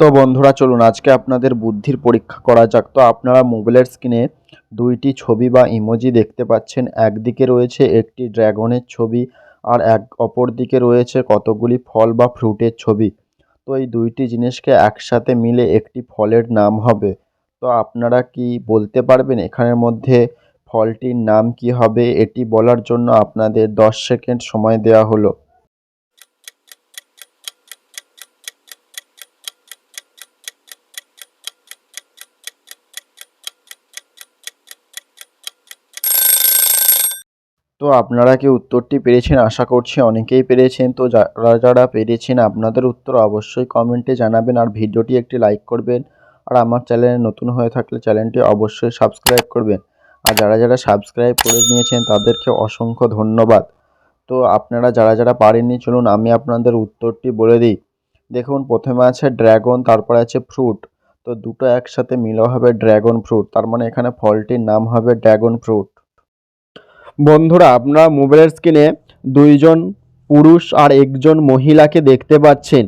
তো বন্ধুরা, চলুন আজকে আপনাদের বুদ্ধির পরীক্ষা করা যাক। তো আপনারা মোবাইলের স্ক্রিনে দুইটি ছবি বা ইমোজি দেখতে পাচ্ছেন। একদিকে রয়েছে একটি ড্রাগনের ছবি আর এক অপর দিকে রয়েছে কতগুলি ফল বা ফ্রুটের ছবি। তো এই দুইটি জিনিসকে একসাথে মিলে একটি ফলের নাম হবে। তো আপনারা কি বলতে পারবেন এখানের মধ্যে ফলটির নাম কি হবে? এটি বলার জন্য আপনাদের দশ সেকেন্ড সময় দেওয়া হলো। তো আপনারা কি উত্তরটি পেরেছেন? আশা করছি অনেকেই পেরেছেন। তো যারা যারা পেরেছেন আপনাদের উত্তর অবশ্যই কমেন্টে জানাবেন আর ভিডিওটি একটি লাইক করবেন। আর আমার চ্যানেলে নতুন হয়ে থাকলে চ্যানেলটি অবশ্যই সাবস্ক্রাইব করবেন। আর যারা যারা সাবস্ক্রাইব করে নিয়েছেন তাদেরকে অসংখ্য ধন্যবাদ। তো আপনারা যারা যারা পারেননি, চলুন আমি আপনাদের উত্তরটি বলে দিই। দেখুন, প্রথমে আছে ড্র্যাগন তারপরে আছে ফ্রুট। তো দুটো একসাথে মিলে হবে ড্র্যাগন ফ্রুট। তার মানে এখানে ফলটির নাম হবে ড্র্যাগন ফ্রুট। বন্ধুরা, আপনারা মোবাইলের স্ক্রিনে দুইজন পুরুষ আর একজন মহিলাকে দেখতে পাচ্ছেন।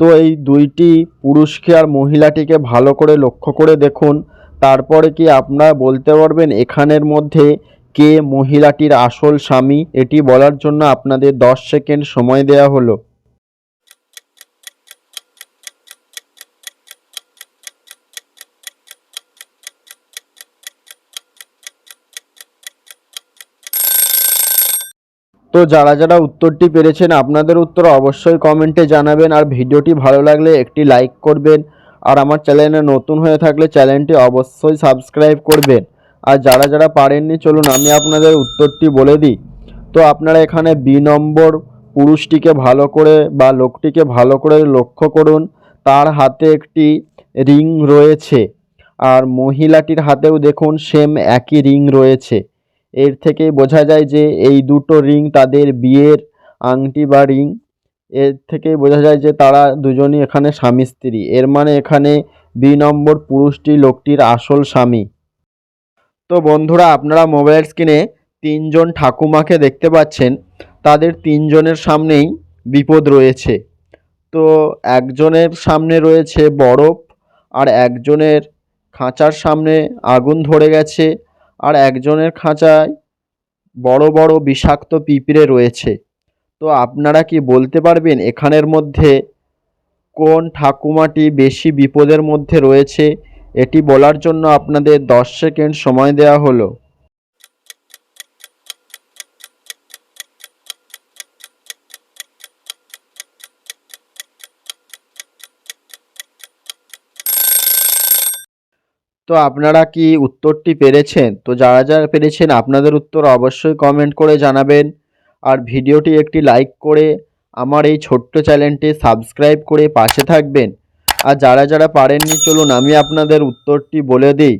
তো এই দুইটি পুরুষকে আর মহিলাটিকে ভালো করে লক্ষ্য করে দেখুন। তারপরে কি আপনারা বলতে পারবেন এখানের মধ্যে কে মহিলাটির আসল স্বামী? এটি বলার জন্য আপনাদের দশ সেকেন্ড সময় দেওয়া হলো। তো যারা যারা উত্তরটি পেরেছেন আপনাদের উত্তর অবশ্যই কমেন্টে জানাবেন, আর ভিডিওটি ভালো লাগলে একটি লাইক করবেন, আর আমার চ্যানেলে নতুন হয়ে থাকলে চ্যানেলটি অবশ্যই সাবস্ক্রাইব করবেন। আর যারা যারা পারেননি, চলুন আমি আপনাদের উত্তরটি বলে দিই। তো আপনারা এখানে বি নম্বর পুরুষটিকে ভালো করে বা লোকটিকে ভালো করে লক্ষ্য করুন। তার হাতে একটি রিং রয়েছে, আর মহিলাটির হাতেও দেখুন সেম একই রিং রয়েছে। এর থেকেই বোঝা যায় যে এই দুটো রিং তাদের বিয়ের আংটি বা রিং, এর থেকেই বোঝা যায় যে তারা দুজনই এখানে স্বামী স্ত্রী। এর মানে এখানে বি নম্বর পুরুষটি লোকটির আসল স্বামী। তো বন্ধুরা, আপনারা মোবাইল স্ক্রিনে তিনজন ঠাকুমাকে দেখতে পাচ্ছেন। তাদের তিনজনের সামনেই বিপদ রয়েছে। তো একজনের সামনে রয়েছে বরফ, আর একজনের খাঁচার সামনে আগুন ধরে গেছে। আর একজনের খাঁচায় বড় বড় বিষাক্ত পিঁপড়ে রয়েছে। তো আপনারা কি বলতে পারবেন এখানের মধ্যে কোন ঠাকুমাটি বেশি বিপদের মধ্যে রয়েছে? এটি বলার জন্য আপনাদের দশ সেকেন্ড সময় দেওয়া হলো। তো আপনারা কি উত্তরটি পেরেছেন? তো যারা যারা পেরেছেন, আপনাদের উত্তর অবশ্যই কমেন্ট করে জানাবেন। আর ভিডিওটি একটি লাইক করে আমার এই ছোট্ট চ্যানেলটি সাবস্ক্রাইব করে পাশে থাকবেন। আর যারা যারা পারেননি, চলুন আমি আপনাদের উত্তরটি বলে দিই।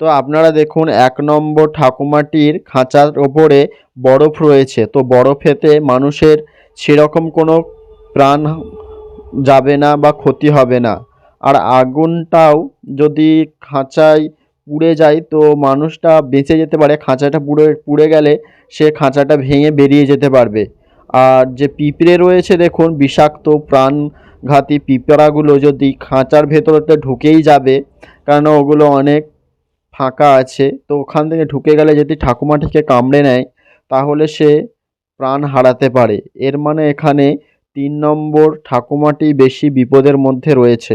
তো আপনারা দেখুন, এক নম্বর ঠাকুমাটির খাঁচার ওপরে বরফ রয়েছে। তো বরফেতে মানুষের সেরকম কোনো প্রাণ যাবে না বা ক্ষতি হবে না। আর আগুনটাও যদি খাঁচায় পুড়ে যায়, তো মানুষটা বেঁচে যেতে পারে। খাঁচাটা পুড়ে পুড়ে গেলে সে খাঁচাটা ভেঙে বেরিয়ে যেতে পারবে। আর যে পিঁপড়ে রয়েছে, দেখুন, বিষাক্ত প্রাণঘাতী পিঁপড়াগুলো যদি খাঁচার ভেতরতে ঢুকেই যাবে কারণ ওগুলো অনেক ফাঁকা আছে, তো ওখান থেকে ঢুকে গেলে যদি ঠাকুমাটিকে কামড়ে নেয়, তাহলে সে প্রাণ হারাতে পারে। এর মানে এখানে তিন নম্বর ঠাকুমাটি বেশি বিপদের মধ্যে রয়েছে।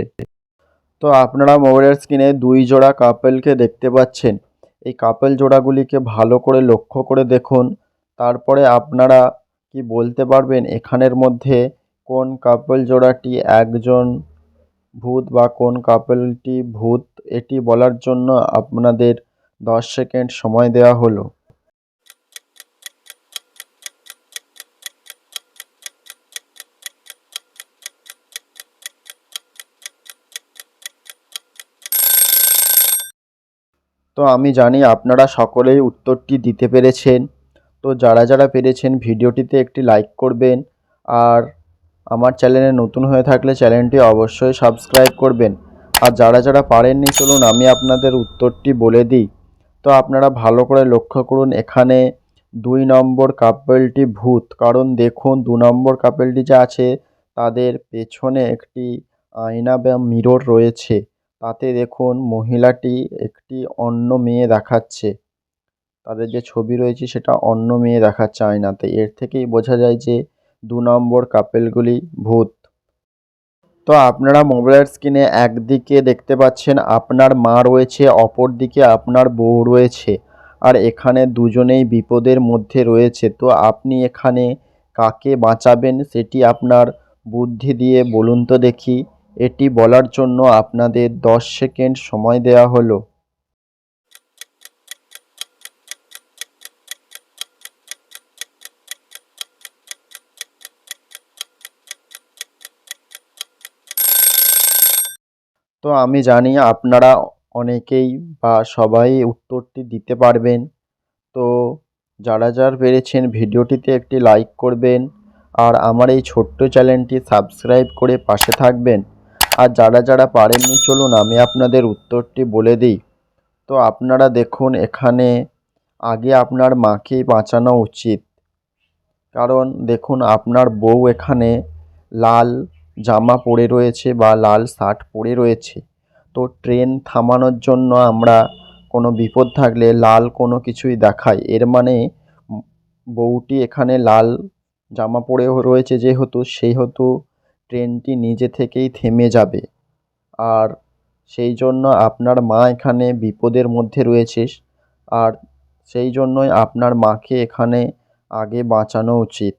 তো আপনারা মোবাইলের স্ক্রিনে দুই জোড়া কাপেলকে দেখতে পাচ্ছেন। এই কাপেল জোড়াগুলিকে ভালো করে লক্ষ্য করে দেখুন। তারপরে আপনারা কি বলতে পারবেন, এখানের মধ্যে কোন কাপেল জোড়াটি একজন ভূত বা কোন কাপেলটি ভূত, এটি বলার জন্য আপনাদের দশ সেকেন্ড সময় দেওয়া হলো। তো আমি জানি আপনারা সকলেই উত্তরটি দিতে পেরেছেন। তো যারা যারা পেরেছেন ভিডিওটিতে একটি লাইক করবেন আর আমার চ্যানেলে নতুন হয়ে থাকলে চ্যানেলটি অবশ্যই সাবস্ক্রাইব করবেন। আর যারা যারা পারেননি, চলুন আমি আপনাদের উত্তরটি বলে দিই। তো আপনারা ভালো করে লক্ষ্য করুন, এখানে দুই নম্বর কাপেলটি ভূত। কারণ দেখুন, দু নম্বর কাপেলটি যা আছে, তাদের পেছনে একটি আয়না বা মিরর রয়েছে। তাতে দেখুন মহিলাটি একটি অন্য মেয়ে দেখাচ্ছে। তাদের যে ছবি রয়েছে সেটা অন্য মেয়ে দেখাচ্ছে আয়নাতে। এর থেকেই বোঝা যায় যে দু নম্বর কাপেলগুলি ভূত। তো আপনারা মোবাইলের স্ক্রিনে একদিকে দেখতে পাচ্ছেন আপনার মা রয়েছে অপর দিকে আপনার বউ রয়েছে। আর এখানে দুজনেই বিপদের মধ্যে রয়েছে। তো আপনি এখানে কাকে বাঁচাবেন সেটি আপনার বুদ্ধি দিয়ে বলুন তো দেখি। এটি বলার জন্য আপনাদের দশ সেকেন্ড সময় দেওয়া হলো। তো আমি জানি আপনারা অনেকেই বা সবাই উত্তরটি দিতে পারবেন। তো যারা যারা পেরেছেন ভিডিওটিতে একটি লাইক করবেন আর আমার এই ছোট্ট চ্যানেলটি সাবস্ক্রাইব করে পাশে থাকবেন। আর যারা যারা পারেননি, চলুন আমি আপনাদের উত্তরটি বলে দিই। তো আপনারা দেখুন, এখানে আগে আপনার মাকেই বাঁচানো উচিত। কারণ দেখুন, আপনার বউ এখানে লাল জামা পরে রয়েছে বা লাল শার্ট পরে রয়েছে। তো ট্রেন থামানোর জন্য আমরা কোনো বিপদ থাকলে লাল কোনো কিছুই দেখাই। এর মানে বউটি এখানে লাল জামা পরে রয়েছে, যেহেতু, সেহেতু ট্রেনটি নিজে থেকেই থেমে যাবে। আর সেই জন্য আপনার মা এখানে বিপদের মধ্যে রয়েছে। আর সেই জন্যই আপনার মাকে এখানে আগে বাঁচানো উচিত।